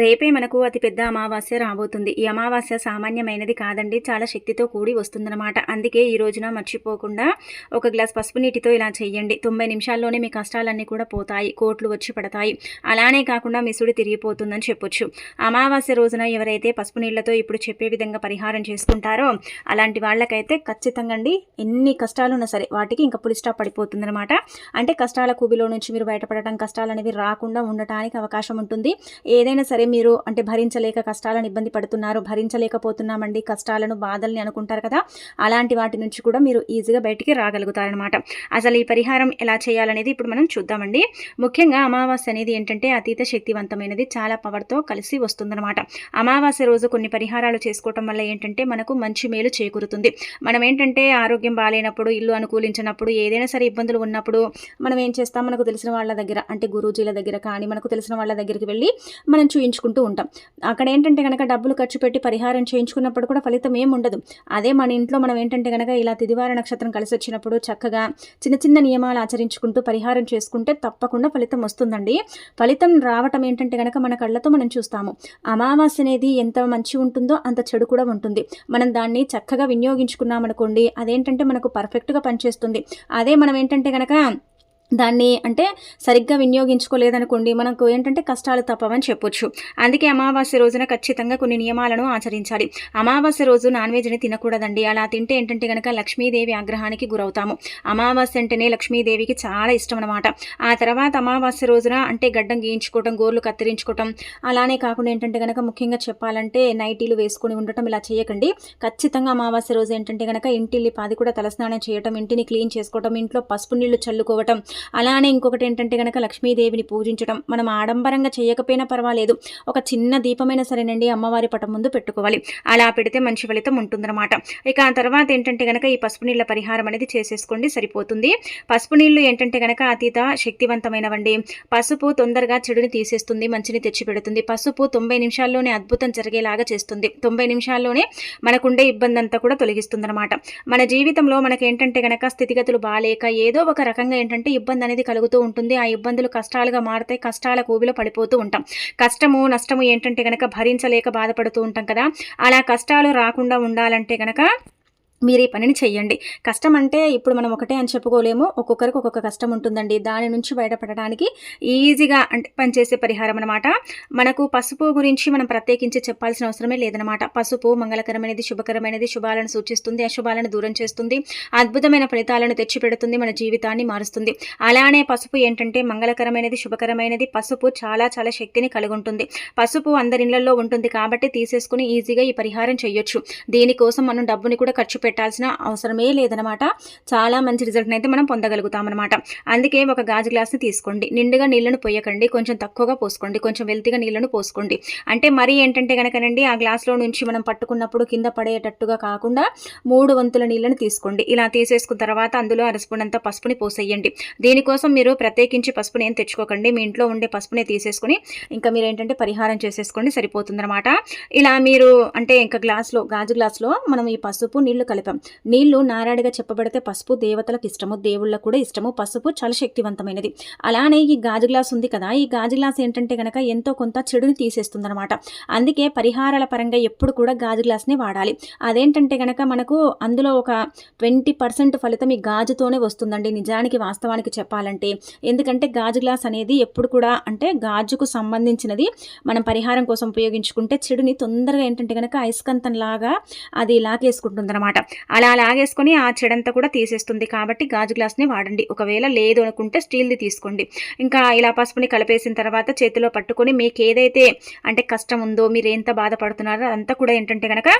రేపే మనకు అతి పెద్ద అమావాస్య రాబోతుంది. ఈ అమావాస్య సామాన్యమైనది కాదండి. చాలా శక్తితో కూడి వస్తుందన్నమాట. అందుకే ఈ రోజున మర్చిపోకుండా ఒక గ్లాస్ పసుపు నీటితో ఇలా చేయండి తొంభై నిమిషాల్లోనే మీ కష్టాలన్నీ కూడా పోతాయి. కోట్లు వచ్చి పడతాయి. అలానే కాకుండా మిసుడు తిరిగిపోతుందని చెప్పొచ్చు. అమావాస్య రోజున ఎవరైతే పసుపు నీళ్ళతో ఇప్పుడు చెప్పే విధంగా పరిహారం చేసుకుంటారో అలాంటి వాళ్ళకైతే ఖచ్చితంగా అండి ఎన్ని కష్టాలున్నా సరే వాటికి ఇంకా పులిస్టాప్ పడిపోతుందన్నమాట. అంటే కష్టాల కూబిలో నుంచి మీరు బయటపడటం కష్టాలు అనేవి రాకుండా ఉండటానికి అవకాశం ఉంటుంది. ఏదైనా సరే మీరు అంటే భరించలేక కష్టాలను ఇబ్బంది పడుతున్నారు భరించలేకపోతున్నామండి కష్టాలను బాధల్ని అనుకుంటారు కదా? అలాంటి వాటి నుంచి కూడా మీరు ఈజీగా బయటికి రాగలుగుతారనమాట అసలు ఈ పరిహారం ఎలా చేయాలనేది ఇప్పుడు మనం చూద్దామండి. ముఖ్యంగా అమావాస్య అనేది ఏంటంటే అతీత శక్తివంతమైనది చాలా పవర్తో కలిసి వస్తుందన్నమాట. అమావాస్య రోజు కొన్ని పరిహారాలు చేసుకోవటం వల్ల ఏంటంటే మనకు మంచి మేలు చేకూరుతుంది. మనం ఏంటంటే ఆరోగ్యం బాగాలేనప్పుడు ఇల్లు అనుకూలించినప్పుడు ఏదైనా సరే ఇబ్బందులు ఉన్నప్పుడు మనం ఏం చేస్తాం? మనకు తెలిసిన వాళ్ళ దగ్గర అంటే గురూజీల దగ్గర కానీ మనకు తెలిసిన వాళ్ళ దగ్గరికి వెళ్ళి మనం చేయించుకుంటూ ఉంటాం. అక్కడ ఏంటంటే కనుక డబ్బులు ఖర్చు పెట్టి పరిహారం చేయించుకున్నప్పుడు కూడా ఫలితం ఏం ఉండదు. అదే మన ఇంట్లో మనం ఏంటంటే కనుక ఇలా తిదివార నక్షత్రం కలిసి వచ్చినప్పుడు చక్కగా చిన్న చిన్న నియమాలు ఆచరించుకుంటూ పరిహారం చేసుకుంటే తప్పకుండా ఫలితం వస్తుందండి. ఫలితం రావటం ఏంటంటే కనుక మన కళ్ళతో మనం చూస్తాము. అమావాస్య అనేది ఎంత మంచి ఉంటుందో అంత చెడు కూడా ఉంటుంది. మనం దాన్ని చక్కగా వినియోగించుకున్నామనుకోండి అదేంటంటే మనకు పర్ఫెక్ట్గా పనిచేస్తుంది. అదే మనం ఏంటంటే కనుక దాన్ని అంటే సరిగ్గా వినియోగించుకోలేదనుకోండి మనకు ఏంటంటే కష్టాలు తప్పవని చెప్పొచ్చు. అందుకే అమావాస్య రోజున ఖచ్చితంగా కొన్ని నియమాలను ఆచరించాలి. అమావాస్య రోజు నాన్ వెజ్ని తినకూడదండి. అలా తింటే ఏంటంటే కనుక లక్ష్మీదేవి ఆగ్రహానికి గురవుతాము. అమావాస్య అంటేనే లక్ష్మీదేవికి చాలా ఇష్టం అనమాట ఆ తర్వాత అమావాస్య రోజున అంటే గడ్డం గీయించుకోవటం గోర్లు కత్తిరించుకోవటం అలానే కాకుండా ఏంటంటే కనుక ముఖ్యంగా చెప్పాలంటే నైటీలు వేసుకొని ఉండటం ఇలా చేయకండి. ఖచ్చితంగా అమావాస్య రోజు ఏంటంటే కనుక ఇంటిల్లి పాది కూడా తలస్నానం చేయటం ఇంటిని క్లీన్ చేసుకోవటం ఇంట్లో పసుపు నీళ్ళు చల్లుకోవటం అలానే ఇంకొకటి ఏంటంటే కనుక లక్ష్మీదేవిని పూజించడం మనం ఆడంబరంగా చేయకపోయినా పర్వాలేదు. ఒక చిన్న దీపమైనా సరేనండి అమ్మవారి పటం ముందు పెట్టుకోవాలి. అలా పెడితే మంచి ఫలితం ఉంటుందన్నమాట. ఇక ఆ తర్వాత ఏంటంటే కనుక ఈ పసుపు నీళ్ళ పరిహారం అనేది చేసేసుకోండి సరిపోతుంది. పసుపు నీళ్ళు ఏంటంటే కనుక అతీత శక్తివంతమైనవండి. పసుపు తొందరగా చెడుని తీసేస్తుంది మంచిని తెచ్చిపెడుతుంది. పసుపు తొంభై నిమిషాల్లోనే అద్భుతం జరిగేలాగా చేస్తుంది. తొంభై నిమిషాల్లోనే మనకుండే ఇబ్బంది అంతా కూడా తొలగిస్తుంది మన జీవితంలో మనకేంటంటే కనుక స్థితిగతులు బాగాలేక ఏదో ఒక రకంగా ఏంటంటే ఇబ్బంది అనేది కలుగుతూ ఉంటుంది. ఆ ఇబ్బందులు కష్టాలుగా మారుతాయి. కష్టాల కూబిలో పడిపోతూ ఉంటాం. కష్టము నష్టము ఏంటంటే కనుక భరించలేక బాధపడుతూ ఉంటాం కదా. అలా కష్టాలు రాకుండా ఉండాలంటే కనుక మీరు ఈ పనిని చెయ్యండి. కష్టం అంటే ఇప్పుడు మనం ఒకటే అని చెప్పుకోలేము. ఒక్కొక్కరికి ఒక్కొక్క కష్టం ఉంటుందండి. దాని నుంచి బయటపడడానికి ఈజీగా అంటే పనిచేసే పరిహారం అనమాట మనకు పసుపు గురించి మనం ప్రత్యేకించి చెప్పాల్సిన అవసరమే లేదనమాట పసుపు మంగళకరమైనది శుభకరమైనది శుభాలను సూచిస్తుంది. అశుభాలను దూరం చేస్తుంది. అద్భుతమైన ఫలితాలను తెచ్చిపెడుతుంది. మన జీవితాన్ని మారుస్తుంది. అలానే పసుపు ఏంటంటే మంగళకరమైనది శుభకరమైనది. పసుపు చాలా చాలా శక్తిని కలిగి ఉంటుంది పసుపు అందరిళ్ళలో ఉంటుంది కాబట్టి తీసేసుకుని ఈజీగా ఈ పరిహారం చేయొచ్చు దీనికోసం మనం డబ్బుని కూడా ఖర్చు పెట్టాల్సిన అవసరమే లేదనమాట చాలా మంచి రిజల్ట్ని అయితే మనం పొందగలుగుతాం అనమాట అందుకే ఒక గాజు గ్లాస్ని తీసుకోండి. నిండుగా నీళ్ళను పోయకండి. కొంచెం తక్కువగా పోసుకోండి. కొంచెం వెల్తిగా నీళ్ళను పోసుకోండి. అంటే మరీ ఏంటంటే కనుకనండి ఆ గ్లాస్లో నుంచి మనం పట్టుకున్నప్పుడు కింద పడేటట్టుగా కాకుండా మూడు వంతుల నీళ్ళను తీసుకోండి. ఇలా తీసేసుకున్న తర్వాత అందులో అరసుకున్నంత పసుపుని పోసేయండి. దీనికోసం మీరు ప్రత్యేకించి పసుపుని ఏం తెచ్చుకోకండి. మీ ఇంట్లో ఉండే పసుపునే తీసేసుకుని ఇంకా మీరు ఏంటంటే పరిహారం చేసేసుకోండి సరిపోతుందన్నమాట. ఇలా మీరు అంటే ఇంకా గ్లాస్లో గాజు గ్లాస్లో మనం ఈ పసుపు నీళ్ళు కలిపాం నీళ్ళు నారాడిగా చెప్పబడితే పసుపు దేవతలకు ఇష్టము దేవుళ్ళకు కూడా ఇష్టము. పసుపు చాలా శక్తివంతమైనది. అలానే ఈ గాజు గ్లాస్ ఉంది కదా ఈ గాజు గ్లాస్ ఏంటంటే కనుక ఎంతో కొంత చెడుని తీసేస్తుంది అనమాట అందుకే పరిహారాల పరంగా ఎప్పుడు కూడా గాజు గ్లాస్ని వాడాలి. అదేంటంటే కనుక మనకు అందులో ఒక ట్వంటీ పర్సెంట్ ఫలితం ఈ గాజుతోనే వస్తుందండి. నిజానికి వాస్తవానికి చెప్పాలంటే. ఎందుకంటే గాజు గ్లాస్ అనేది ఎప్పుడు కూడా అంటే గాజుకు సంబంధించినది. మనం పరిహారం కోసం ఉపయోగించుకుంటే చెడుని తొందరగా ఏంటంటే కనుక అయస్కంతం లాగా అది లాగేసుకుంటుందన్నమాట. అలా లాగేసుకొని ఆ చెడంతా కూడా తీసేస్తుంది. కాబట్టి గాజు గ్లాస్ని వాడండి. ఒకవేళ లేదు అనుకుంటే స్టీల్ది తీసుకోండి. ఇంకా ఇలా పసుపుని కలిపేసిన తర్వాత చేతిలో పట్టుకొని మీకు ఏదైతే అంటే కష్టం ఉందో మీరు ఎంత బాధపడుతున్నారో అంతా కూడా ఏంటంటే కనుక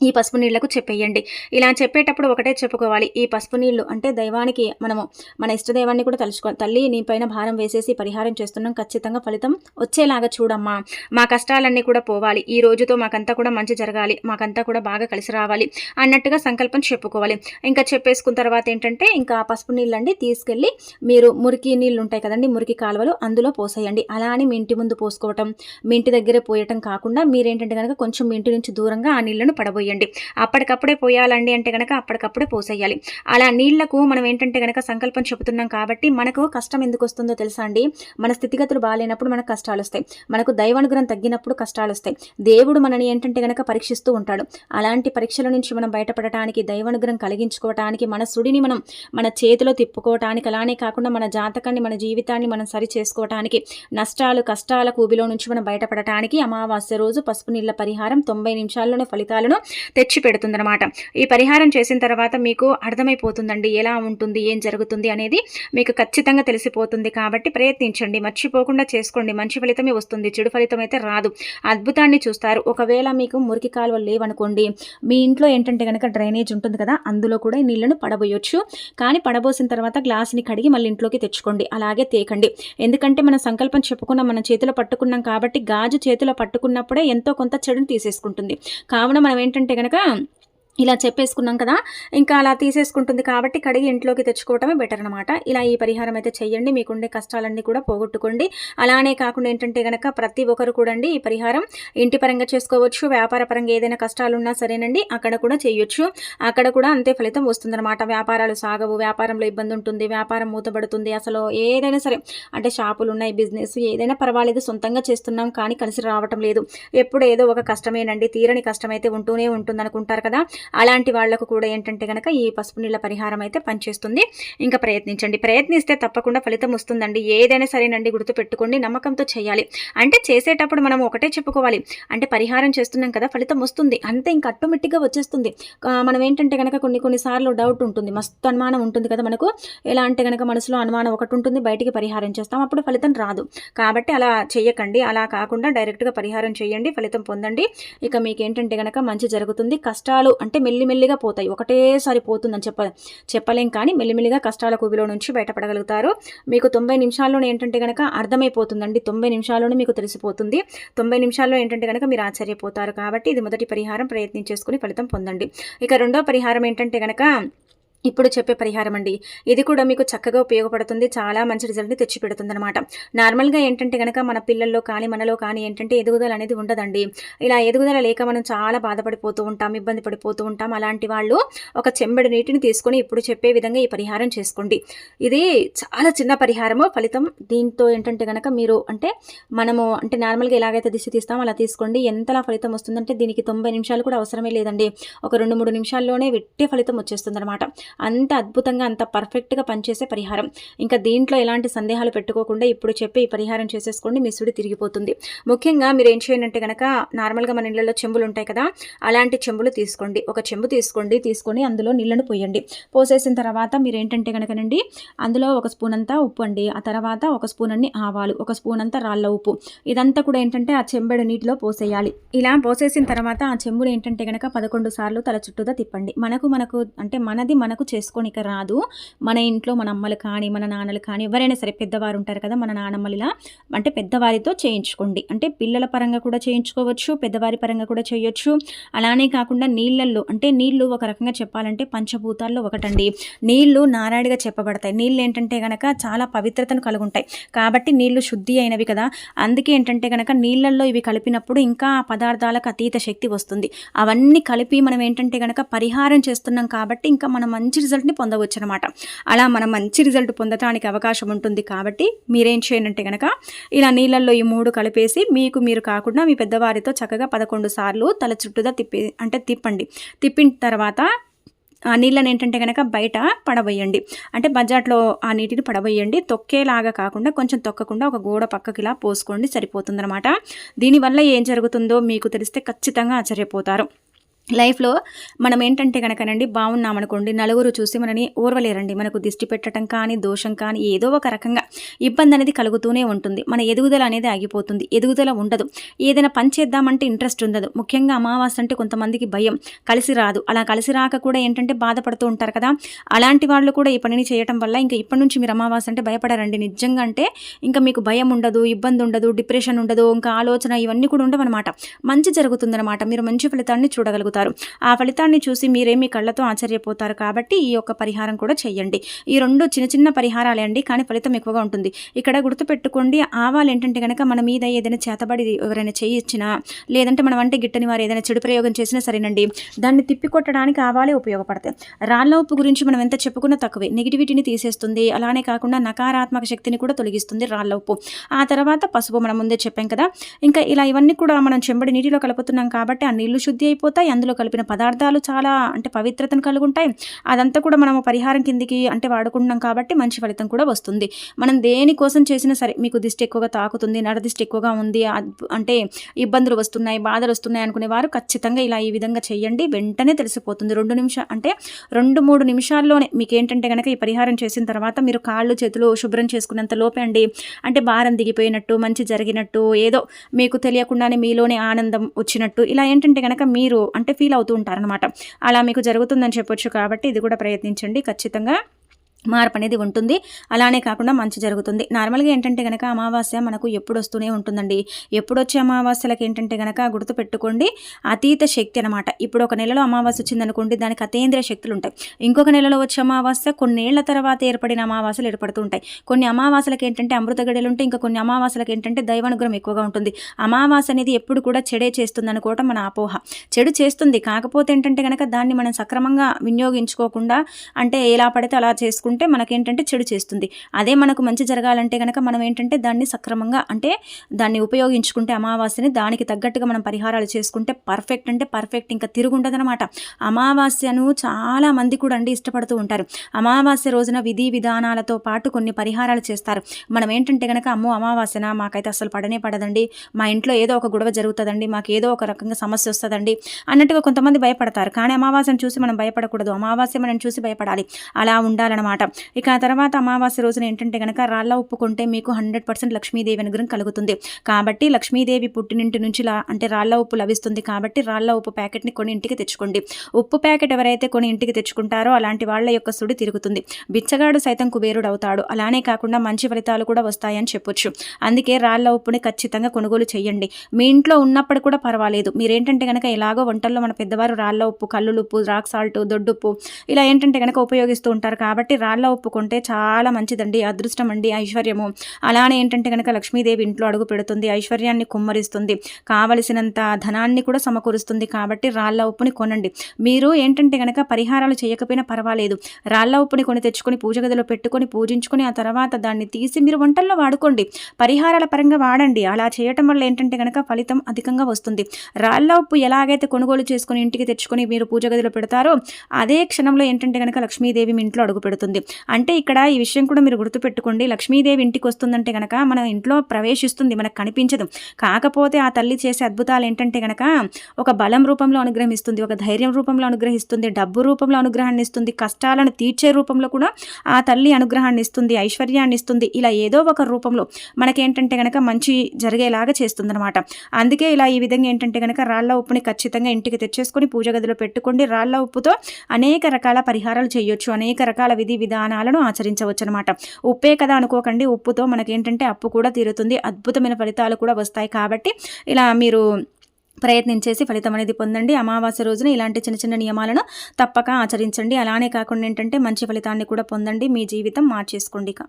ఈ పసుపు నీళ్ళకు చెప్పేయండి. ఇలా చెప్పేటప్పుడు ఒకటే చెప్పుకోవాలి. ఈ పసుపు నీళ్ళు అంటే దైవానికి మనము మన ఇష్టదైవాన్ని కూడా తలుచుకోవాలి తల్లి నీ పైన భారం వేసేసి పరిహారం చేస్తున్నాం. ఖచ్చితంగా ఫలితం వచ్చేలాగా చూడమ్మా. మా కష్టాలన్నీ కూడా పోవాలి. ఈ రోజుతో మాకంతా కూడా మంచి జరగాలి. మాకంతా కూడా బాగా కలిసి రావాలి అన్నట్టుగా సంకల్పం చెప్పుకోవాలి. ఇంకా చెప్పేసుకున్న తర్వాత ఏంటంటే ఇంకా ఆ పసుపు నీళ్ళండి తీసుకెళ్ళి మీరు మురికి నీళ్ళు ఉంటాయి కదండి మురికి కాలువలు అందులో పోసేయండి. అలా అని మీ ఇంటి ముందు పోసుకోవటం మీ ఇంటి దగ్గరే పోయటం కాకుండా మీరేంటంటే కనుక కొంచెం మీ ఇంటి నుంచి దూరంగా ఆ నీళ్ళను పడబోయి పోయండి. అప్పటికప్పుడే పోయాలండి అంటే కనుక అప్పటికప్పుడే పోసేయాలి. అలా నీళ్ళకు మనం ఏంటంటే కనుక సంకల్పం చెబుతున్నాం కాబట్టి మనకు కష్టం ఎందుకు వస్తుందో తెలుసా అండి? మన స్థితిగతులు బాగాలేనప్పుడు మనకు కష్టాలు వస్తాయి. మనకు దైవానుగ్రహం తగ్గినప్పుడు కష్టాలు వస్తాయి. దేవుడు మనని ఏంటంటే కనుక పరీక్షిస్తూ ఉంటాడు. అలాంటి పరీక్షల నుంచి మనం బయటపడటానికి దైవానుగ్రహం కలిగించుకోవటానికి మన సుడిని మనం మన చేతిలో తిప్పుకోవటానికి అలానే కాకుండా మన జాతకాన్ని మన జీవితాన్ని మనం సరి చేసుకోవటానికి నష్టాలు కష్టాల కూబిలో నుంచి మనం బయటపడటానికి అమావాస్య రోజు పసుపు నీళ్ళ పరిహారం తొంభై నిమిషాల్లోనే ఫలితాలను తెచ్చి పెడుతుందనమాట ఈ పరిహారం చేసిన తర్వాత మీకు అర్థమైపోతుందండి ఎలా ఉంటుంది ఏం జరుగుతుంది అనేది మీకు ఖచ్చితంగా తెలిసిపోతుంది కాబట్టి ప్రయత్నించండి. మర్చిపోకుండా చేసుకోండి. మంచి ఫలితమే వస్తుంది. చెడు ఫలితం అయితే రాదు. అద్భుతాన్ని చూస్తారు. ఒకవేళ మీకు మురికి కాలువలు లేవనుకోండి మీ ఇంట్లో ఏంటంటే కనుక డ్రైనేజ్ ఉంటుంది కదా అందులో కూడా నీళ్ళను పడబోయొచ్చు. కానీ పడబోసిన తర్వాత గ్లాస్ని కడిగి మళ్ళీ ఇంట్లోకి తెచ్చుకోండి. అలాగే తేకండి. ఎందుకంటే మనం సంకల్పం చెప్పుకున్న మన చేతిలో పట్టుకున్నాం కాబట్టి గాజు చేతిలో పట్టుకున్నప్పుడే ఎంతో కొంత చెడుని తీసేసుకుంటుంది. కావున మనం ఏంటంటే ఏంటంటే కనుక ఇలా చెప్పేసుకున్నాం కదా ఇంకా అలా తీసేసుకుంటుంది కాబట్టి కడిగి ఇంట్లోకి తెచ్చుకోవటమే బెటర్ అనమాట ఇలా ఈ పరిహారం అయితే చేయండి మీకుండే కష్టాలన్నీ కూడా పోగొట్టుకోండి. అలానే కాకుండా ఏంటంటే కనుక ప్రతి ఒక్కరు కూడా ఈ పరిహారం ఇంటి పరంగా చేసుకోవచ్చు వ్యాపార పరంగా ఏదైనా కష్టాలు ఉన్నా సరేనండి అక్కడ కూడా చేయొచ్చు అక్కడ కూడా అంతే ఫలితం వస్తుందన్నమాట. వ్యాపారాలు సాగవు వ్యాపారంలో ఇబ్బంది ఉంటుంది వ్యాపారం మూతబడుతుంది. అసలు ఏదైనా సరే అంటే షాపులు ఉన్నాయి బిజినెస్ ఏదైనా పర్వాలేదు సొంతంగా చేస్తున్నాం కానీ కలిసి రావటం లేదు. ఎప్పుడు ఏదో ఒక కష్టమేనండి తీరని కష్టమైతే ఉంటూనే ఉంటుంది అనుకుంటారు కదా. అలాంటి వాళ్ళకు కూడా ఏంటంటే కనుక ఈ పసుపు నీళ్ళ పరిహారం అయితే పనిచేస్తుంది. ఇంకా ప్రయత్నించండి. ప్రయత్నిస్తే తప్పకుండా ఫలితం వస్తుందండి. ఏదైనా సరేనండి గుర్తుపెట్టుకోండి నమ్మకంతో చేయాలి. అంటే చేసేటప్పుడు మనం ఒకటే చెప్పుకోవాలి. అంటే పరిహారం చేస్తున్నాం కదా ఫలితం వస్తుంది. అంతే ఇంకా ఆటోమేటిక్గా వచ్చేస్తుంది. మనం ఏంటంటే కనుక కొన్ని కొన్నిసార్లు డౌట్ ఉంటుంది. మస్తు అనుమానం ఉంటుంది కదా మనకు. ఎలా అంటే కనుక మనసులో అనుమానం ఒకటి ఉంటుంది బయటికి పరిహారం చేస్తాం. అప్పుడు ఫలితం రాదు. కాబట్టి అలా చేయకండి అలా కాకుండా డైరెక్ట్గా పరిహారం చేయండి ఫలితం పొందండి. ఇక మీకు ఏంటంటే కనుక మంచి జరుగుతుంది. కష్టాలు అంటే అంటే మెల్లిమెల్లిగా పోతాయి. ఒకటేసారి పోతుందని చెప్ప చెప్పలేం కానీ మెల్లిమెల్లిగా కష్టాల కుబిలో నుంచి బయటపడగలుగుతారు. మీకు తొంభై నిమిషాల్లోనే ఏంటంటే కనుక అర్థమైపోతుందండి. తొంభై నిమిషాల్లోనే మీకు తెలిసిపోతుంది. తొంభై నిమిషాల్లో ఏంటంటే కనుక మీరు ఆశ్చర్యపోతారు. కాబట్టి ఇది మొదటి పరిహారం ప్రయత్నించేసుకుని ఫలితం పొందండి. ఇక రెండో పరిహారం ఏంటంటే కనుక ఇప్పుడు చెప్పే పరిహారం అండి. ఇది కూడా మీకు చక్కగా ఉపయోగపడుతుంది. చాలా మంచి రిజల్ట్ని తెచ్చిపెడుతుంది అనమాట నార్మల్గా ఏంటంటే కనుక మన పిల్లల్లో కానీ మనలో కానీ ఏంటంటే ఎదుగుదల అనేది ఉండదండి. ఇలా ఎదుగుదల లేక మనం చాలా బాధపడిపోతూ ఉంటాం ఇబ్బంది పడిపోతూ ఉంటాం. అలాంటి వాళ్ళు ఒక చెంబడి నీటిని తీసుకొని ఇప్పుడు చెప్పే విధంగా ఈ పరిహారం చేసుకోండి. ఇది చాలా చిన్న పరిహారము. ఫలితం దీంతో ఏంటంటే కనుక మీరు అంటే మనము అంటే నార్మల్గా ఎలాగైతే దిశ తీస్తామో అలా తీసుకోండి. ఎంతలా ఫలితం వస్తుందంటే దీనికి తొంభై నిమిషాలు కూడా అవసరమే లేదండి. ఒక రెండు మూడు నిమిషాల్లోనే వెట్టే ఫలితం వచ్చేస్తుంది అనమాట అంత అద్భుతంగా అంత పర్ఫెక్ట్గా పనిచేసే పరిహారం. ఇంకా దీంట్లో ఎలాంటి సందేహాలు పెట్టుకోకుండా ఇప్పుడు చెప్పి ఈ పరిహారం చేసేసుకోండి మీ సుడి తిరిగిపోతుంది. ముఖ్యంగా మీరు ఏం చేయండి కనుక నార్మల్గా మన ఇళ్ళలో చెంబులు ఉంటాయి కదా అలాంటి చెంబులు తీసుకోండి. ఒక చెంబు తీసుకోండి తీసుకొని అందులో నీళ్ళను పోయండి. పోసేసిన తర్వాత మీరు ఏంటంటే కనుకనండి అందులో ఒక స్పూన్ అంతా ఉప్పు అండి ఆ తర్వాత ఒక స్పూన్ అన్ని ఆవాలు ఒక స్పూన్ అంతా రాళ్ళ ఉప్పు. ఇదంతా కూడా ఏంటంటే ఆ చెంబెడు నీటిలో పోసేయాలి. ఇలా పోసేసిన తర్వాత ఆ చెంబుడు ఏంటంటే కనుక పదకొండు సార్లు తల చుట్టూదా తిప్పండి. మనకు మనకు అంటే మనది మనకు చేసుకోనిక రాదు. మన ఇంట్లో మన అమ్మలు కానీ మన నాన్నలు కానీ ఎవరైనా సరే పెద్దవారు ఉంటారు కదా మన నానమ్మలిలా అంటే పెద్దవారితో చేయించుకోండి. అంటే పిల్లల పరంగా కూడా చేయించుకోవచ్చు పెద్దవారి పరంగా కూడా చేయొచ్చు. అలానే కాకుండా నీళ్ళల్లో అంటే నీళ్ళు ఒక రకంగా చెప్పాలంటే పంచభూతాల్లో ఒకటండి. నీళ్ళు నారాయణగా చెప్పబడతాయి. నీళ్ళు ఏంటంటే కనుక చాలా పవిత్రతను కలుగుంటాయి. కాబట్టి నీళ్ళు శుద్ధి అయినవి కదా. అందుకే ఏంటంటే కనుక నీళ్ళల్లో ఇవి కలిపినప్పుడు ఇంకా ఆ పదార్థాలకు అతీత శక్తి వస్తుంది. అవన్నీ కలిపి మనం ఏంటంటే కనుక పరిహారం చేస్తున్నాం కాబట్టి ఇంకా మనం మంచి రిజల్ట్ని పొందవచ్చు అనమాట అలా మనం మంచి రిజల్ట్ పొందటానికి అవకాశం ఉంటుంది కాబట్టి మీరేం చేయనంటే కనుక ఇలా నీళ్ళల్లో ఈ మూడు కలిపేసి మీకు మీరు కాకుండా మీ పెద్దవారితో చక్కగా పదకొండు సార్లు తల చుట్టూదా తిప్పి అంటే తిప్పండి. తిప్పిన తర్వాత ఆ నీళ్ళని ఏంటంటే కనుక బయట పడవేయండి. అంటే బజాట్లో ఆ నీటిని పడవేయండి. తొక్కేలాగా కాకుండా కొంచెం తొక్కకుండా ఒక గోడ పక్కకి ఇలా పోసుకోండి సరిపోతుందనమాట. దీనివల్ల ఏం జరుగుతుందో మీకు తెలిస్తే ఖచ్చితంగా ఆశ్చర్యపోతారు. లైఫ్లో మనం ఏంటంటే కనుకనండి బాగున్నామనుకోండి నలుగురు చూసి మనని ఓర్వలేరండి. మనకు దిష్టి పెట్టడం కానీ దోషం కానీ ఏదో ఒక రకంగా ఇబ్బంది అనేది కలుగుతూనే ఉంటుంది. మన ఎదుగుదల అనేది ఆగిపోతుంది. ఎదుగుదల ఉండదు. ఏదైనా పని చేద్దామంటే ఇంట్రెస్ట్ ఉండదు. ముఖ్యంగా అమావాస్య అంటే కొంతమందికి భయం. కలిసి రాదు. అలా కలిసి రాక కూడా ఏంటంటే బాధపడుతూ ఉంటారు కదా. అలాంటి వాళ్ళు కూడా ఈ పనిని చేయడం వల్ల ఇంకా ఇప్పటి నుంచి మీరు అమావాస్య అంటే భయపడారండి. నిజంగా అంటే ఇంకా మీకు భయం ఉండదు ఇబ్బంది ఉండదు డిప్రెషన్ ఉండదు ఇంకా ఆలోచన ఇవన్నీ కూడా ఉండవన్నమాట. మంచి జరుగుతుందన్నమాట. మీరు మంచి ఫలితాన్ని చూడగలుగుతారు. ఆశ్చర్యపోతారు ఆ ఫలితాన్ని చూసి మీరేమి కళ్ళతో ఆశ్చర్యపోతారు కాబట్టి ఈ యొక్క పరిహారం కూడా చేయండి. ఈ రెండు చిన్న చిన్న పరిహారాలే అండి కానీ ఫలితం ఎక్కువగా ఉంటుంది. ఇక్కడ గుర్తుపెట్టుకోండి ఆవాలు ఏంటంటే కనుక మన మీద ఏదైనా చేతబడి ఎవరైనా చేయించినా లేదంటే మనం అంటే గిట్టని వారు ఏదైనా చెడు ప్రయోగం చేసినా సరేనండి దాన్ని తిప్పికొట్టడానికి ఆవాలే ఉపయోగపడతాయి. రాళ్ళ ఉప్పు గురించి మనం ఎంత చెప్పుకున్నా తక్కువే. నెగిటివిటీని తీసేస్తుంది అలానే కాకుండా నకారాత్మక శక్తిని కూడా తొలగిస్తుంది రాళ్ళ ఉప్పు ఆ తర్వాత పసుపు మనం ముందే చెప్పాం కదా ఇంకా ఇలా ఇవన్నీ కూడా మనం చెంబడి నీటిలో కలుపుతున్నాం కాబట్టి ఆ నీళ్ళు శుద్ధి అయిపోతాయి అందులో కలిపిన పదార్థాలు చాలా అంటే పవిత్రతను కలుగుంటాయి. అదంతా కూడా మనం పరిహారం కిందికి అంటే వాడుకుంటున్నాం కాబట్టి మంచి ఫలితం కూడా వస్తుంది. మనం దేనికోసం చేసినా సరే మీకు దిష్టి ఎక్కువగా తాకుతుంది నరదిష్టి ఎక్కువగా ఉంది అంటే ఇబ్బందులు వస్తున్నాయి బాధలు వస్తున్నాయి అనుకునే వారు ఖచ్చితంగా ఇలా ఈ విధంగా చేయండి. వెంటనే తెలిసిపోతుంది. రెండు నిమిషాలు అంటే రెండు మూడు నిమిషాల్లోనే మీకు ఏంటంటే కనుక ఈ పరిహారం చేసిన తర్వాత మీరు కాళ్ళు చేతులు శుభ్రం చేసుకున్నంత లోపే అండి. అంటే భారం దిగిపోయినట్టు మంచి జరిగినట్టు ఏదో మీకు తెలియకుండానే మీలోనే ఆనందం వచ్చినట్టు ఇలా ఏంటంటే కనుక మీరు అంటే ఫీల్ అవుతూ ఉంటారనమాట అలా మీకు జరుగుతుందని చెప్పొచ్చు కాబట్టి ఇది కూడా ప్రయత్నించండి. ఖచ్చితంగా మార్పు అనేది ఉంటుంది. అలానే కాకుండా మంచి జరుగుతుంది. నార్మల్గా ఏంటంటే కనుక అమావాస్య మనకు ఎప్పుడు వస్తూనే ఉంటుందండి. ఎప్పుడు వచ్చే అమావాస్యలకు ఏంటంటే కనుక గుర్తుపెట్టుకోండి అతీత శక్తి అనమాట ఇప్పుడు ఒక నెలలో అమావాస్య వచ్చిందనుకోండి దానికి అతేంద్రియ శక్తులు ఉంటాయి. ఇంకొక నెలలో వచ్చే అమావాస్య కొన్నేళ్ళ తర్వాత ఏర్పడిన అమావాస్యలు ఏర్పడుతూ ఉంటాయి. కొన్ని అమావాస్యలకు ఏంటంటే అమృత గడియలు ఉంటాయి ఇంకా కొన్ని అమావాస్యలకు ఏంటంటే దైవానుగ్రహం ఎక్కువగా ఉంటుంది. అమావాస్య అనేది ఎప్పుడు కూడా చెడే చేస్తుంది అనుకోవటం మన అపోహ. చెడు చేస్తుంది. కాకపోతే ఏంటంటే కనుక దాన్ని మనం సక్రమంగా వినియోగించుకోకుండా అంటే ఎలా పడితే అలా చేసుకుంటే మనకేంటంటే చెడు చేస్తుంది. అదే మనకు మంచి జరగాలంటే కనుక మనం ఏంటంటే దాన్ని సక్రమంగా అంటే దాన్ని ఉపయోగించుకుంటే అమావాస్యని దానికి తగ్గట్టుగా మనం పరిహారాలు చేసుకుంటే పర్ఫెక్ట్ అంటే పర్ఫెక్ట్ ఇంకా తిరుగుండదనమాట అమావాస్యను చాలా మంది కూడా అండి ఇష్టపడుతూ ఉంటారు. అమావాస్య రోజున విధి విధానాలతో పాటు కొన్ని పరిహారాలు చేస్తారు. మనం ఏంటంటే కనుక అమ్మో అమావాస్యన? మాకైతే అసలు పడనే పడదండి. మా ఇంట్లో ఏదో ఒక గొడవ జరుగుతుందండి. మాకు ఏదో ఒక రకంగా సమస్య వస్తుందండి అన్నట్టుగా కొంతమంది భయపడతారు. కానీ అమావాస్యను చూసి మనం భయపడకూడదు. అమావాస్య మనం చూసి భయపడాలి. అలా ఉండాలన్నమాట. ఇక ఆ తర్వాత అమావాస్య రోజున ఏంటంటే కనుక రాళ్ళ ఉప్పు కొంటే మీకు హండ్రెడ్ పర్సెంట్ లక్ష్మీదేవి అనుగ్రహం కలుగుతుంది. కాబట్టి లక్ష్మీదేవి పుట్టినింటి నుంచి అంటే రాళ్ళ ఉప్పు లభిస్తుంది. కాబట్టి రాళ్ళ ఉప్పు ప్యాకెట్ని కొని ఇంటికి తెచ్చుకోండి. ఉప్పు ప్యాకెట్ ఎవరైతే కొని ఇంటికి తెచ్చుకుంటారో అలాంటి వాళ్ళ యొక్క సుడి తిరుగుతుంది. బిచ్చగాడు సైతం కుబేరుడు అవుతాడు అలానే కాకుండా మంచి ఫలితాలు కూడా వస్తాయని చెప్పొచ్చు. అందుకే రాళ్ళ ఉప్పుని ఖచ్చితంగా కొనుగోలు చేయండి. మీ ఇంట్లో ఉన్నప్పుడు కూడా పర్వాలేదు. మీరేంటంటే కనుక ఎలాగో వంటల్లో మన పెద్దవారు రాళ్ళ ఉప్పు కల్లులుప్పు రాక్ సాల్ట్ దొడ్డుప్పు ఇలా ఏంటంటే కనుక ఉపయోగిస్తూ ఉంటారు. కాబట్టి రాళ్ళ ఉప్పు కొంటే చాలా మంచిదండి అదృష్టం అండి ఐశ్వర్యము. అలానే ఏంటంటే కనుక లక్ష్మీదేవి ఇంట్లో అడుగు పెడుతుంది ఐశ్వర్యాన్ని కుమ్మరిస్తుంది కావలసినంత ధనాన్ని కూడా సమకూరుస్తుంది కాబట్టి రాళ్ళ ఉప్పుని కొనండి. మీరు ఏంటంటే కనుక పరిహారాలు చేయకపోయినా పర్వాలేదు. రాళ్ళ ఉప్పుని కొని తెచ్చుకొని పూజ గదిలో పెట్టుకొని పూజించుకొని ఆ తర్వాత దాన్ని తీసి మీరు వంటల్లో వాడుకోండి. పరిహారాల పరంగా వాడండి. అలా చేయటం వల్ల ఏంటంటే కనుక ఫలితం అధికంగా వస్తుంది. రాళ్ళ ఉప్పు ఎలాగైతే కొనుగోలు చేసుకొని ఇంటికి తెచ్చుకొని మీరు పూజ గదిలో పెడతారో అదే క్షణంలో ఏంటంటే కనుక లక్ష్మీదేవి మీ ఇంట్లో అడుగు పెడుతుంది. అంటే ఇక్కడ ఈ విషయం కూడా మీరు గుర్తుపెట్టుకోండి. లక్ష్మీదేవి ఇంటికి వస్తుందంటే కనుక మన ఇంట్లో ప్రవేశిస్తుంది మనకు కనిపించదు. కాకపోతే ఆ తల్లి చేసే అద్భుతాలు ఏంటంటే కనుక ఒక బలం రూపంలో అనుగ్రహిస్తుంది ఒక ధైర్యం రూపంలో అనుగ్రహిస్తుంది డబ్బు రూపంలో అనుగ్రహాన్ని ఇస్తుంది కష్టాలను తీర్చే రూపంలో కూడా ఆ తల్లి అనుగ్రహాన్ని ఇస్తుంది ఐశ్వర్యాన్ని ఇస్తుంది. ఇలా ఏదో ఒక రూపంలో మనకేంటంటే కనుక మంచి జరిగేలాగా చేస్తుందన్నమాట. అందుకే ఇలా ఈ విధంగా ఏంటంటే కనుక రాళ్ళ ఉప్పుని ఖచ్చితంగా ఇంటికి తెచ్చేసుకొని పూజ గదిలో పెట్టుకోండి. రాళ్ళ ఉప్పుతో అనేక రకాల పరిహారాలు చేయొచ్చు అనేక రకాల విధి విధానాలను ఆచరించవచ్చు అనమాట ఉప్పే కదా అనుకోకండి. ఉప్పుతో మనకేంటంటే అప్పు కూడా తీరుతుంది. అద్భుతమైన ఫలితాలు కూడా వస్తాయి కాబట్టి ఇలా మీరు ప్రయత్నించేసి ఫలితం అనేది పొందండి. అమావాస్య రోజున ఇలాంటి చిన్న చిన్న నియమాలను తప్పక ఆచరించండి. అలానే కాకుండా ఏంటంటే మంచి ఫలితాన్ని కూడా పొందండి. మీ జీవితం మార్చేసుకోండి ఇక.